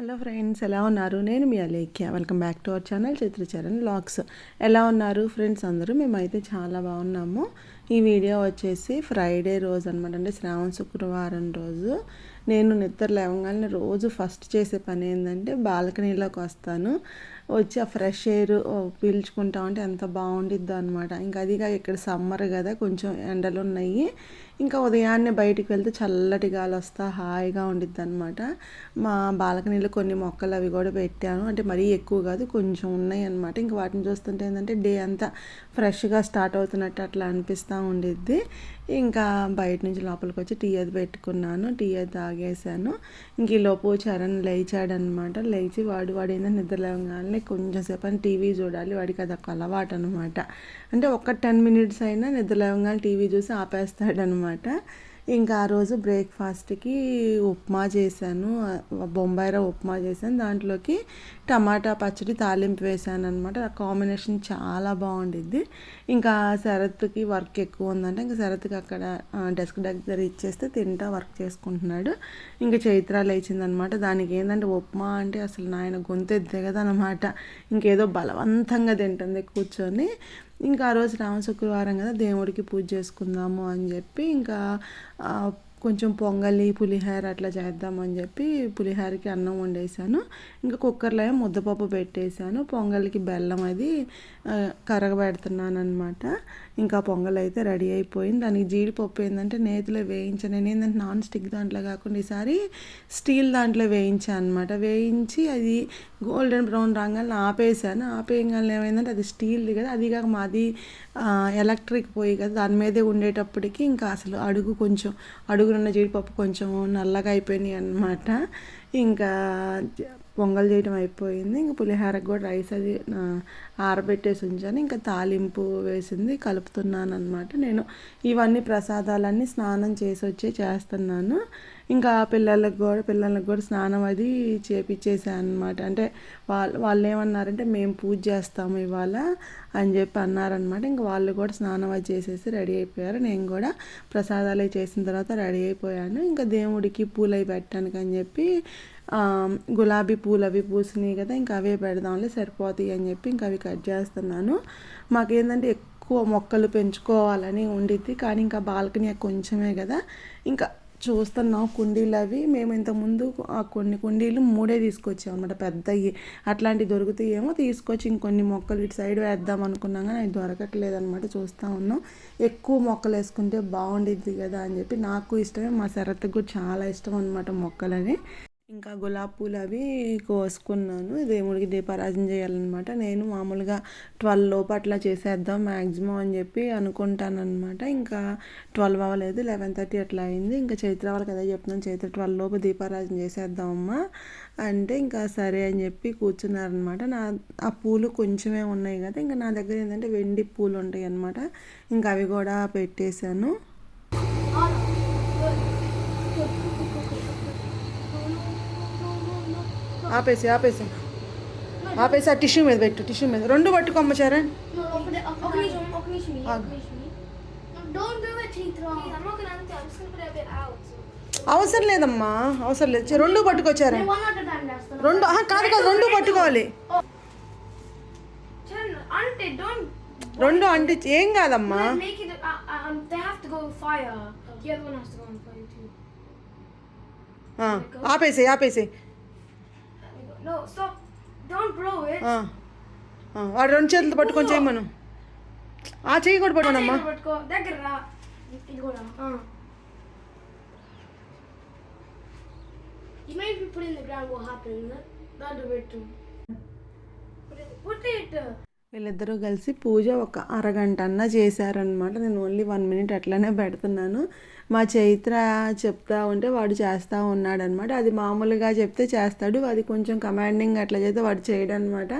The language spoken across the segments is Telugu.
హలో ఫ్రెండ్స్ ఎలా ఉన్నారు? నేను మీ Alekhya. Welcome back to our channel Chitracharan lakhs ఎలా ఉన్నారు ఫ్రెండ్స్ అందరూ? మేమైతే చాలా బాగున్నాము. ఈ వీడియో వచ్చేసి ఫ్రైడే రోజు అనమాట అంటే శ్రావణ శుక్రవారం రోజు. నేను నిద్ర లేవగానే రోజు ఫస్ట్ చేసే పని ఏంటంటే బాల్కనీలోకి వస్తాను. వచ్చి ఆ ఫ్రెష్ ఎయిర్ పీల్చుకుంటా ఉంటే ఎంత బాగుండిద్దో అనమాట ఇంకా అదిగా ఇక్కడ సమ్మర్ కదా కొంచెం ఎండలు ఉన్నాయి ఇంకా ఉదయాన్నే బయటికి వెళ్తే చల్లటి గాలి వస్తా హాయిగా ఉండిద్ది అనమాట మా బాల్కనీలో కొన్ని మొక్కలు అవి కూడా పెట్టాను. అంటే మరీ ఎక్కువ కాదు కొంచెం ఉన్నాయి అనమాట ఇంకా వాటిని చూస్తుంటే ఏంటంటే డే అంతా ఫ్రెష్గా స్టార్ట్ అవుతున్నట్టు అట్లా అనిపిస్తూ ఉండిద్ది. ఇంకా బయట నుంచి లోపలికి వచ్చి టీ అది పెట్టుకున్నాను. టీ అది తాగేసాను ఇంక ఈ లోపు చరణ్ లేచాడనమాట లేచి వాడు వాడు ఏంటంటే నిద్ర లేవగానే కొంచెం సేపు అని టీవీ చూడాలి. వాడికి అది ఒక అలవాటు అనమాట అంటే ఒక టెన్ మినిట్స్ అయినా నిద్ర లేవగానే టీవీ చూసి ఆపేస్తాడనమాట ఇంకా ఆ రోజు బ్రేక్ఫాస్ట్కి ఉప్మా చేశాను. బొంబాయిర ఉప్మా చేశాను. దాంట్లోకి టమాటా పచ్చడి తాలింపు వేసాను అనమాట ఆ కాంబినేషన్ చాలా బాగుండిద్ది. ఇంకా శరత్కి వర్క్ ఎక్కువ ఉందంటే. ఇంకా శరత్కి అక్కడ డెస్క్ దగ్గర ఇచ్చేస్తే తింటా వర్క్ చేసుకుంటున్నాడు. ఇంకా చైత్ర లేచిందనమాట దానికి ఏంటంటే ఉప్మా అంటే అసలు నాయన గొంతు దిగదనమాట ఇంకేదో బలవంతంగా తింటుంది కూర్చొని. ఇంకా ఆ రోజు రామ శుక్రవారం కదా దేవుడికి పూజ చేసుకుందాము అని చెప్పి ఇంకా కొంచెం పొంగలి పులిహోర అట్లా చేద్దామని చెప్పి పులిహోరకి అన్నం వండేసాను. ఇంకా కుక్కర్లో ఏమో ముద్దపప్పు పెట్టేశాను పొంగల్కి బెల్లం అది కరగబెడుతున్నాను అనమాట ఇంకా పొంగల్ అయితే రెడీ అయిపోయింది. దానికి జీడిపప్పు ఏంటంటే నేతిలో వేయించాను. నేను ఏంటంటే నాన్ స్టిక్ దాంట్లో కాకుండా ఈసారి స్టీల్ దాంట్లో వేయించాను అనమాట వేయించి అది గోల్డెన్ బ్రౌన్ రంగాలను ఆపేసాను ఆపేయగానే ఏమైందంటే అది స్టీల్ది కదా. అది కాక మాది ఎలక్ట్రిక్ పోయి కదా. దాని మీదే ఉండేటప్పటికి ఇంకా అసలు అడుగు కొంచెం అడుగునున్న జీడిపప్పు కొంచెం నల్లగా అయిపోయినాయి అనమాట ఇంకా పొంగల్ చేయడం అయిపోయింది. ఇంకా పులిహోరకు కూడా రైస్ అది ఆరబెట్టేసి ఉంచాను. ఇంకా తాలింపు వేసింది కలుపుతున్నాను అనమాట నేను ఇవన్నీ ప్రసాదాలన్నీ స్నానం చేసి వచ్చి చేస్తున్నాను. ఇంకా పిల్లలకు కూడా పిల్లలకు కూడా స్నానం అది చేపించేసాను అనమాట అంటే వాళ్ళు వాళ్ళు ఏమన్నారంటే మేము పూజ చేస్తాము ఇవాళ అని చెప్పి అన్నారనమాట. ఇంకా వాళ్ళు కూడా స్నానం అది చేసేసి రెడీ అయిపోయారు. నేను కూడా ప్రసాదాలు చేసిన తర్వాత రెడీ అయిపోయాను. ఇంకా దేవుడికి పూలు అవి పెట్టడానికి అని చెప్పి గులాబీ పూలు అవి పూసినాయి కదా ఇంకా అవే పెడదాంలే సరిపోతాయి అని చెప్పి ఇంకా అవి కట్ చేస్తున్నాను. మాకేంటంటే ఎక్కువ మొక్కలు పెంచుకోవాలని ఉండిద్ది. కానీ ఇంకా బాల్కనీ కొంచెమే కదా ఇంకా చూస్తున్నాం కుండీలు అవి. మేము ఇంతకుముందు ఆ కొన్ని కుండీలు మూడే తీసుకొచ్చాం అనమాట పెద్దవి అట్లాంటివి దొరుకుతాయేమో తీసుకొచ్చి ఇంకొన్ని మొక్కలు ఇటు సైడ్ వేద్దాం అనుకున్నాం కానీ అవి దొరకట్లేదు అనమాట చూస్తూ ఉన్నాం. ఎక్కువ మొక్కలు వేసుకుంటే బాగుండిద్ది కదా అని చెప్పి నాకు ఇష్టమే. మా శరత్కు కూడా చాలా ఇష్టం అనమాట మొక్కలని ఇంకా గులాబీ పూలు అవి కోసుకున్నాను. దేవుడికి దీపారాజన చేయాలన్నమాట. నేను మామూలుగా ట్వెల్వ్ లోపు అట్లా చేసేద్దాం మ్యాక్సిమం అని చెప్పి అనుకుంటానమాట ఇంకా ట్వెల్వ్ అవ్వలేదు లెవెన్ థర్టీ అట్లా అయింది. ఇంకా చైత్ర వాళ్ళకి అదే చెప్తున్నాను చైత్ర ట్వెల్వ్ లోపు దీపారాజన చేసేద్దామమ్మా అంటే ఇంకా సరే అని చెప్పి కూర్చున్నారనమాట నా ఆ పూలు కొంచెమే ఉన్నాయి కదా. ఇంకా నా దగ్గర ఏంటంటే వెండి పూలు ఉంటాయి అనమాట ఇంకా అవి కూడా పెట్టేశాను. ఆపేసి ఆపేసి. ఆపేసి ఆ టిష్యూ మీద పెట్టు టిష్యూ మీద. రెండు పట్టుకోమ్మ చరణ్. అవసరం లేదమ్మా అవసరం లేదు. రెండు పట్టుకొచ్చారా రెండు కాదు కాదు రెండు పట్టుకోవాలి. రెండు అంటే ఏం కాదమ్మా? ఆపేసి ఆపేసి వాడు రెండు చేతులతో పట్టుకొని చేయమను ఆ చెయ్యి కూడా పట్టుకోనమ్మా You might be put in the ground happened. Not do it too. Put it. వీళ్ళిద్దరూ కలిసి పూజ ఒక అరగంట అన్న చేశారనమాట నేను ఓన్లీ వన్ మినిట్ అట్లనే పెడుతున్నాను. మా చైత్ర చెప్తా ఉంటే వాడు చేస్తూ ఉన్నాడు అనమాట అది మామూలుగా చెప్తే చేస్తాడు. అది కొంచెం కమాండింగ్ అట్లా చేస్తే వాడు చేయడం అనమాట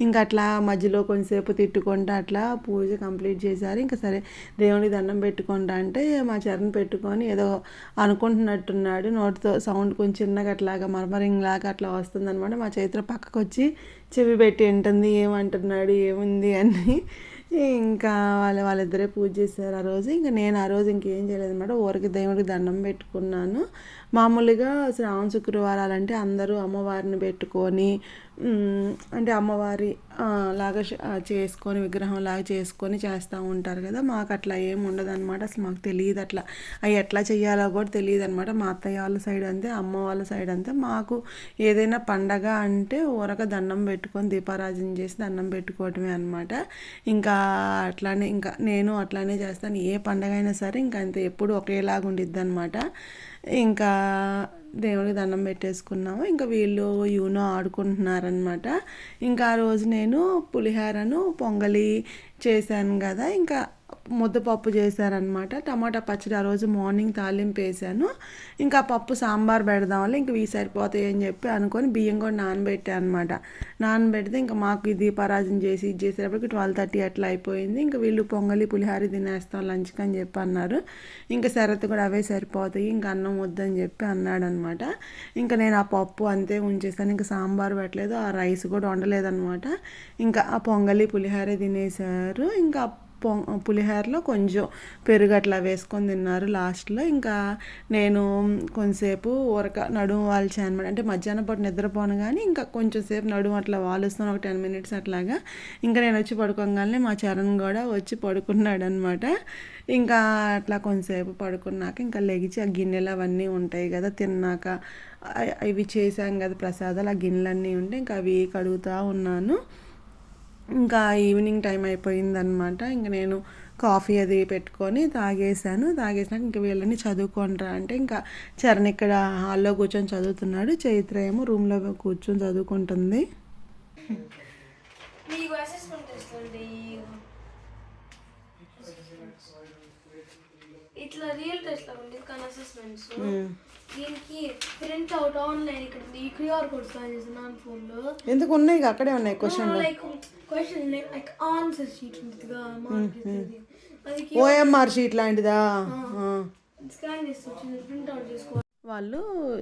ఇంకా అట్లా మధ్యలో కొంచెంసేపు తిట్టుకుంటా అట్లా పూజ కంప్లీట్ చేశారు. ఇంకా సరే దేవునికి దండం పెట్టుకుంటా అంటే మా చరణ్ పెట్టుకొని ఏదో అనుకుంటున్నట్టున్నాడు. నోటితో సౌండ్ కొంచెం చిన్నగా అట్లాగా మర్మరింగ్ లాగా అట్లా వస్తుందన్నమాట. మా చైత్ర పక్కకు వచ్చి చెవి పెట్టి వింటుంది ఏమంటున్నాడు ఏముంది? అని. ఇంకా వాళ్ళ వాళ్ళిద్దరే పూజ చేశారు ఆ రోజు. ఇంకా నేను ఆ రోజు ఇంకేం చేయలేదు అనమాట ఊరికి దేవుడికి దండం పెట్టుకున్నాను. మామూలుగా శ్రావణ శుక్రవారాలంటే అందరూ అమ్మవారిని పెట్టుకొని అంటే అమ్మవారి లాగా చేసుకొని విగ్రహం లాగా చేసుకొని చేస్తూ ఉంటారు కదా. మాకు అట్లా ఏం ఉండదు అనమాట అసలు మాకు తెలియదు అట్లా. అవి ఎట్లా చేయాలో కూడా తెలియదు అనమాట మా అత్తయ్య వాళ్ళ సైడ్ అంతే అమ్మ వాళ్ళ సైడ్ అంతే. మాకు ఏదైనా పండగ అంటే ఊరక దండం పెట్టుకొని దీపారాజన చేసి దండం పెట్టుకోవటమే అనమాట ఇంకా అట్లానే ఇంకా నేను అట్లానే చేస్తాను. ఏ పండగ అయినా సరే ఇంకా అంతే. ఎప్పుడు ఒకేలాగా ఉండిద్ది అనమాట ఇంకా దేవుడికి దండం పెట్టేసుకున్నాము. ఇంకా వీళ్ళు యూనో ఆడుకుంటున్నారనమాట ఇంకా ఆ రోజు నేను పులిహోరను పొంగలి చేశాను కదా. ఇంకా ముద్దపప్పు చేశారనమాట టమాటా పచ్చడి ఆ రోజు మార్నింగ్ తాలింపు వేసాను. ఇంకా పప్పు సాంబార్ పెడదాంలే ఇంక ఇవి సరిపోతాయి అని చెప్పి అనుకొని బియ్యం కూడా నానబెట్టాను అనమాట నానబెడితే ఇంకా మాకు ఇది దీపారాజన చేసి ఇది చేసేటప్పటికి ట్వెల్వ్ థర్టీ అట్లా అయిపోయింది. ఇంకా వీళ్ళు పొంగలి పులిహారి తినేస్తాం లంచ్కి అని చెప్పి అన్నారు. ఇంకా శరత్ కూడా అవే సరిపోతాయి ఇంకా అన్నం వద్దని చెప్పి అన్నాడు అనమాట ఇంకా నేను ఆ పప్పు అంతే ఉంచేసాను. ఇంకా సాంబార్ పెట్టలేదు ఆ రైస్ కూడా వండలేదన్నమాట. ఇంకా ఆ పొంగలి పులిహార తినేసారు ఇంకా పొ పులిహోరలో కొంచెం పెరుగు అట్లా వేసుకొని తిన్నారు లాస్ట్లో. ఇంకా నేను కొంతసేపు ఊరక నడుము వాల్చాను అనమాట అంటే మధ్యాహ్నం పాటు నిద్రపోను కానీ ఇంకా కొంచెం సేపు నడుము అట్లా వాలుస్తాను. ఒక టెన్ మినిట్స్ అట్లాగా. ఇంకా నేను వచ్చి పడుకోగానే మా చరణ్ కూడా వచ్చి పడుకున్నాడు అనమాట ఇంకా అట్లా కొంతసేపు పడుకున్నాక ఇంకా లెగిచి ఆ గిన్నెలు అవన్నీ ఉంటాయి కదా తిన్నాక ఇవి చేశాం కదా ప్రసాదాలు. ఆ గిన్నెలన్నీ ఉంటే ఇంకా అవి కడుగుతూ ఉన్నాను. ఇంకా ఈవినింగ్ టైం అయిపోయిందనమాట ఇంకా నేను కాఫీ అది పెట్టుకొని తాగేసాను తాగేసినాక ఇంకా వీళ్ళని చదువుకోనరా అంటే ఇంకా చరణ్ ఇక్కడ హాల్లో కూర్చొని చదువుతున్నాడు. చైత్ర ఏమో రూమ్లో కూర్చొని చదువుకుంటుంది మీకు అసెస్మెంట్ టెస్ట్ అంటే ఇట్లా రియల్ టెస్ట్ లాగా ఉంటుంది కానీ అసెస్మెంట్స్ దీనికి ప్రింట్ అవుట్ ఆన్లైన్ ఇక్కడ ఉంది. ఈ క్యూఆర్ కోడ్ స్కాన్ చేస్తున్నాను ఫోన్లో. ఎందుకు ఉన్నాయి? అక్కడే ఉన్నాయి question like question like answer sheet ఉంటుందిగా మార్క్ ఓఎంఆర్ షీట్ లాంటిదా. స్కాన్ చేసి ప్రింట్ అవుట్ చేసుకోవాలి. వాళ్ళు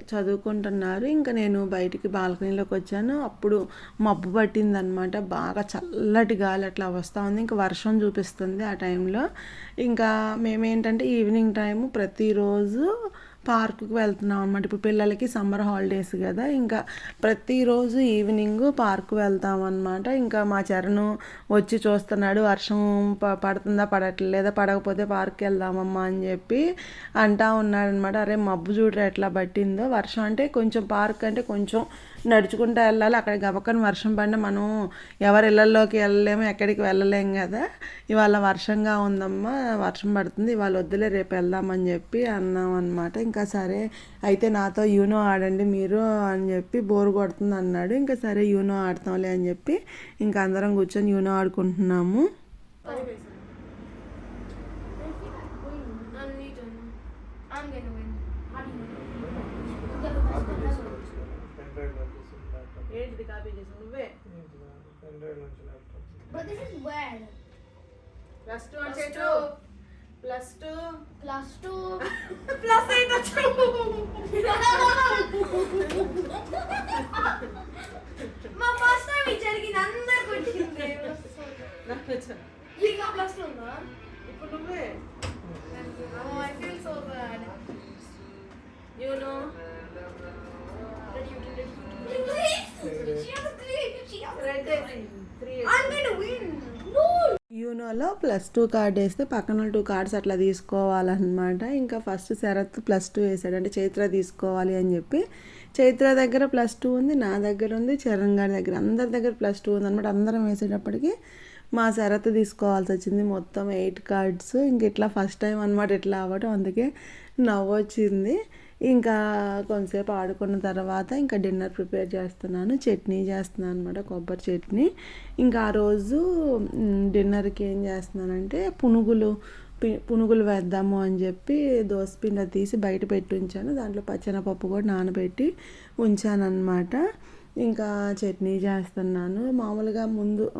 చదువుకుంటున్నారు. ఇంకా నేను బయటికి బాల్కనీలోకి వచ్చాను. అప్పుడు మబ్బు పట్టిందనమాట. బాగా చల్లటి గాలి అట్లా వస్తూ ఉంది. ఇంకా వర్షం చూపిస్తుంది ఆ టైంలో. ఇంకా మేమేంటంటే ఈవినింగ్ టైము ప్రతిరోజు పార్కుకి వెళ్తున్నాం అనమాట ఇప్పుడు పిల్లలకి సమ్మర్ హాలిడేస్ కదా ఇంకా ప్రతిరోజు ఈవినింగ్ పార్క్ వెళ్తాం అనమాట ఇంకా మా చరణ్ వచ్చి చూస్తున్నాడు వర్షం ప- పడుతుందా పడట్లేదా పడకపోతే పార్క్కి వెళ్దామమ్మా అని చెప్పి అంటా ఉన్నాడు అనమాట అరే మబ్బు చూడరా ఎట్లా పట్టిందో. వర్షం అంటే కొంచెం పార్క్ అంటే కొంచెం నడుచుకుంటూ వెళ్ళాలి. అక్కడ గబక్కని వర్షం పడినా మనం ఎవరి ఇళ్ళల్లోకి వెళ్ళలేము ఎక్కడికి వెళ్ళలేం కదా. ఇవాళ వర్షంగా ఉందమ్మా వర్షం పడుతుంది ఇవాళ వద్దులే రేపు వెళ్దామని చెప్పి అన్నాం అనమాట ఇంకా సరే అయితే నాతో యూనో ఆడండి మీరు అని చెప్పి బోర్ కొడుతుంది అన్నాడు ఇంకా సరే యూనో ఆడతాంలే అని చెప్పి ఇంకా అందరం కూర్చొని యూనో ఆడుకుంటున్నాము. ఏంటిది కాపీ చేసి నువ్వే But this is bad. Plus two Plus two. Plus two Plus two. Plus eight మా ఫస్ట్ టైం జరిగింది అందరికి వచ్చింది ఇంకా ప్లస్ ఉందా ఇప్పుడు నువ్వే Oh, I'm gonna win. No. యూనోలో ప్లస్ టూ కార్డ్ వేస్తే పక్కన టూ కార్డ్స్ అట్లా తీసుకోవాలన్నమాట. ఇంకా ఫస్ట్ శరత్ ప్లస్ టూ వేసాడు అంటే చైత్ర తీసుకోవాలి అని చెప్పి చైత్ర దగ్గర ప్లస్ టూ ఉంది నా దగ్గర ఉంది చరణ్ గారి దగ్గర అందరి దగ్గర ప్లస్ టూ ఉంది అనమాట అందరం వేసేటప్పటికి మా శరత్ తీసుకోవాల్సి వచ్చింది. మొత్తం ఎయిట్ కార్డ్స్. ఇంక ఇట్లా ఫస్ట్ టైం అనమాట ఇట్లా అవ్వడం అందుకే నవ్వొచ్చింది. ఇంకా కొంతసేపు ఆడుకున్న తర్వాత ఇంకా డిన్నర్ ప్రిపేర్ చేస్తున్నాను. చట్నీ చేస్తున్నాను అనమాట కొబ్బరి చట్నీ. ఇంకా ఆ రోజు డిన్నర్కి ఏం చేస్తున్నానంటే పునుగులు పి- పునుగులు వేద్దాము అని చెప్పి దోసపిండ తీసి బయట పెట్టి ఉంచాను. దాంట్లో పచ్చనపప్పు కూడా నానబెట్టి ఉంచాను ఇంకా చట్నీ చేస్తున్నాను. మామూలుగా ముందు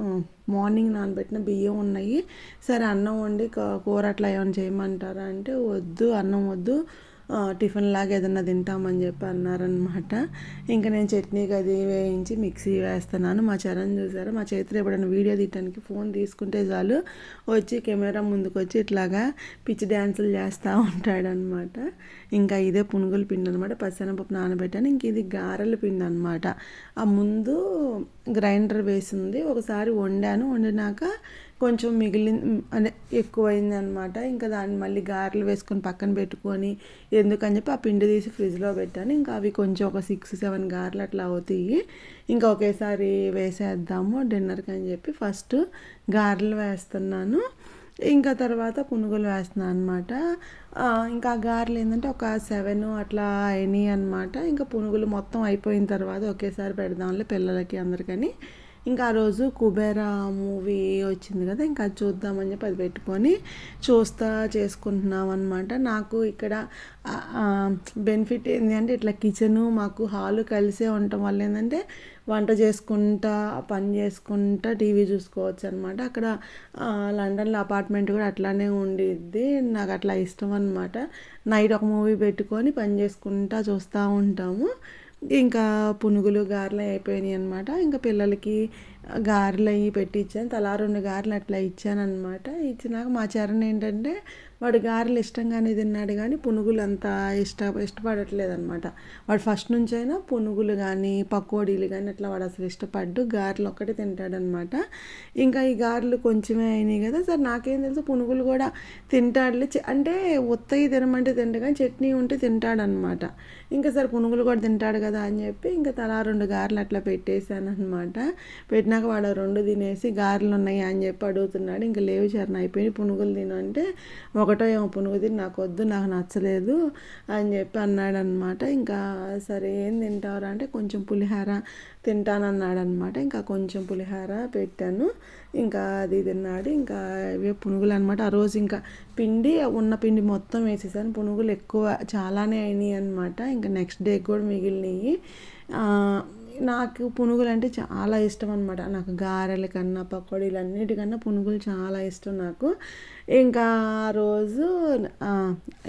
మార్నింగ్ నానబెట్టిన బియ్యం ఉన్నాయి. సరే అన్నం వండి కూర అట్లా ఏమైనా చేయమంటారా అంటే వద్దు అన్నం వద్దు. టిఫిన్ లాగా ఏదన్నా తింటామని చెప్పి అన్నారనమాట ఇంకా నేను చట్నీకి అది వేయించి మిక్సీ వేస్తున్నాను. మా చరణ్ చూసారు? మా చైత్ర ఎప్పుడైనా వీడియో తీయడానికి ఫోన్ తీసుకుంటే చాలు. వచ్చి కెమెరా ముందుకు వచ్చి ఇట్లాగా పిచ్చి డ్యాన్సులు చేస్తూ ఉంటాడనమాట ఇంకా ఇదే పునుగుల పిండి అనమాట పచ్చనపప్పు నానబెట్టాను. ఇంక ఇది గారెల పిండి అనమాట ఆ ముందు గ్రైండర్ వేసింది. ఒకసారి వండాను. వండినాక కొంచెం మిగిలింది అనే ఎక్కువైంది అనమాట ఇంకా దాన్ని మళ్ళీ గారెలు వేసుకొని పక్కన పెట్టుకొని ఎందుకని చెప్పి ఆ పిండి తీసి ఫ్రిడ్జ్లో పెట్టాను. ఇంకా అవి కొంచెం ఒక సిక్స్ సెవెన్ గారెలు అట్లా అవుతాయి. ఇంకా ఒకేసారి వేసేద్దాము డిన్నర్కి అని చెప్పి ఫస్ట్ గారెలు వేస్తున్నాను. ఇంకా తర్వాత పునుగులు వేస్తున్నాను అనమాట ఇంకా గారెలు ఏంటంటే ఒక సెవెన్ అట్లా అయినాయి అనమాట ఇంకా పునుగులు మొత్తం అయిపోయిన తర్వాత ఒకేసారి పెడదాంలే పిల్లలకి అందరికని. ఇంకా ఆ రోజు కుబేరా మూవీ వచ్చింది కదా ఇంకా అది చూద్దామని చెప్పి అది పెట్టుకొని చూస్తా చేసుకుంటున్నాం అనమాట నాకు ఇక్కడ బెనిఫిట్ ఏంటి అంటే ఇట్లా కిచెను మాకు హాలు కలిసే ఉండటం వల్ల ఏంటంటే వంట చేసుకుంటా పని చేసుకుంటా టీవీ చూసుకోవచ్చు అనమాట అక్కడ లండన్లో అపార్ట్మెంట్ కూడా అట్లానే ఉండిద్ది నాకు అట్లా ఇష్టం అనమాట నైట్ ఒక మూవీ పెట్టుకొని పని చేసుకుంటా చూస్తూ ఉంటాము. ఇంకా పునుగులు గారెలు అయిపోయినాయి అనమాట ఇంకా పిల్లలకి గారెలు అవి పెట్టి ఇచ్చాను తలా రెండు గారెలు అట్లా ఇచ్చాను అనమాట ఇచ్చినాక మా చరణ్ ఏంటంటే వాడు గారెలు ఇష్టంగానే తిన్నాడు కానీ పునుగులు అంత ఇష్ట ఇష్టపడట్లేదు అనమాట వాడు ఫస్ట్ నుంచైనా పునుగులు కానీ పకోడీలు కానీ అట్లా వాడు అసలు ఇష్టపడ్డు గారెలు ఒక్కటే తింటాడనమాట ఇంకా ఈ గారెలు కొంచెమే అయినాయి కదా సార్ నాకేం తెలుసు పునుగులు కూడా తింటాడులే. అంటే ఉత్తయి తినమంటే తింటా కానీ చట్నీ ఉంటే తింటాడనమాట ఇంకా సార్ పునుగులు కూడా తింటాడు కదా అని చెప్పి ఇంకా తలా రెండు గారెలు అట్లా పెట్టేశాను అనమాట పెట్టినాక వాడు రెండు తినేసి గారెలు ఉన్నాయి అని చెప్పి అడుగుతున్నాడు. ఇంకా లేవు చరణ అయిపోయి పునుగులు తిను అంటే ఒకటో ఏమో పునుగు తిని నాకు వద్దు నాకు నచ్చలేదు అని చెప్పి అన్నాడు అనమాట ఇంకా సరే ఏం తింటావురా అంటే కొంచెం పులిహార తింటానన్నాడు అనమాట ఇంకా కొంచెం పులిహార పెట్టాను. ఇంకా అది తిన్నాడు. ఇంకా ఇవే పునుగులు అనమాట ఆ రోజు ఇంకా పిండి ఉన్న పిండి మొత్తం వేసేసాను. పునుగులు ఎక్కువ చాలానే అయినాయి అనమాట ఇంకా నెక్స్ట్ డే కూడా మిగిలినాయి. నాకు పునుగులు అంటే చాలా ఇష్టం అనమాట నాకు గారెల కన్నా పకోడీలు అన్నిటికన్నా పునుగులు చాలా ఇష్టం నాకు. ఇంకా ఆ రోజు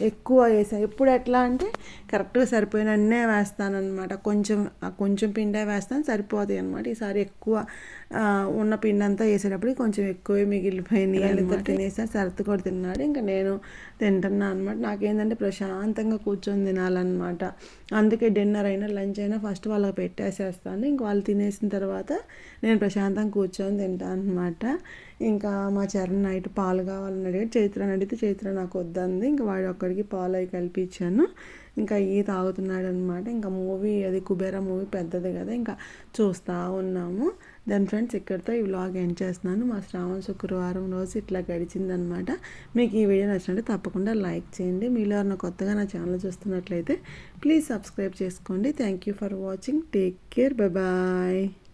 ఎక్కువ వేసాను ఎప్పుడు ఎట్లా అంటే కరెక్ట్గా సరిపోయినన్నే వేస్తానన్నమాట. కొంచెం కొంచెం పిండే వేస్తాను సరిపోతాయి అనమాట ఈసారి ఎక్కువ ఉన్న పిండి అంతా వేసేటప్పుడు కొంచెం ఎక్కువే మిగిలిపోయినాయి. వాళ్ళిద్దరు తినేసారు సరత్ కూడా తిన్నాడు. ఇంకా నేను తింటున్నాను అనమాట నాకేంటంటే ప్రశాంతంగా కూర్చొని తినాలన్నమాట. అందుకే డిన్నర్ అయినా లంచ్ అయినా ఫస్ట్ వాళ్ళకి పెట్టేసేస్తాను. ఇంక వాళ్ళు తినేసిన తర్వాత నేను ప్రశాంతంగా కూర్చొని తింటాను అనమాట ఇంకా మా చరణ్ నైట్ పాలు కావాలని అడిగాడు. చైత్రని అడిగితే చైత్ర నాకు వద్దంది. ఇంకా వాడు ఒక్కడికి పాలు అవి కలిపించాను. ఇంకా ఈ తాగుతున్నాడు అనమాట ఇంకా మూవీ అది కుబేరా మూవీ పెద్దది కదా. ఇంకా చూస్తూ ఉన్నాము. దాని ఫ్రెండ్స్ ఇక్కడితో ఈ వ్లాగ్ ఎండ్ చేస్తున్నాను. మా శ్రావణ శుక్రవారం రోజు ఇట్లా గడిచిందనమాట మీకు ఈ వీడియో నచ్చినట్టు తప్పకుండా లైక్ చేయండి. మీలో ఎవరైనా కొత్తగా నా ఛానల్ చూస్తున్నట్లయితే ప్లీజ్ సబ్స్క్రైబ్ చేసుకోండి. Thank you for watching take care bye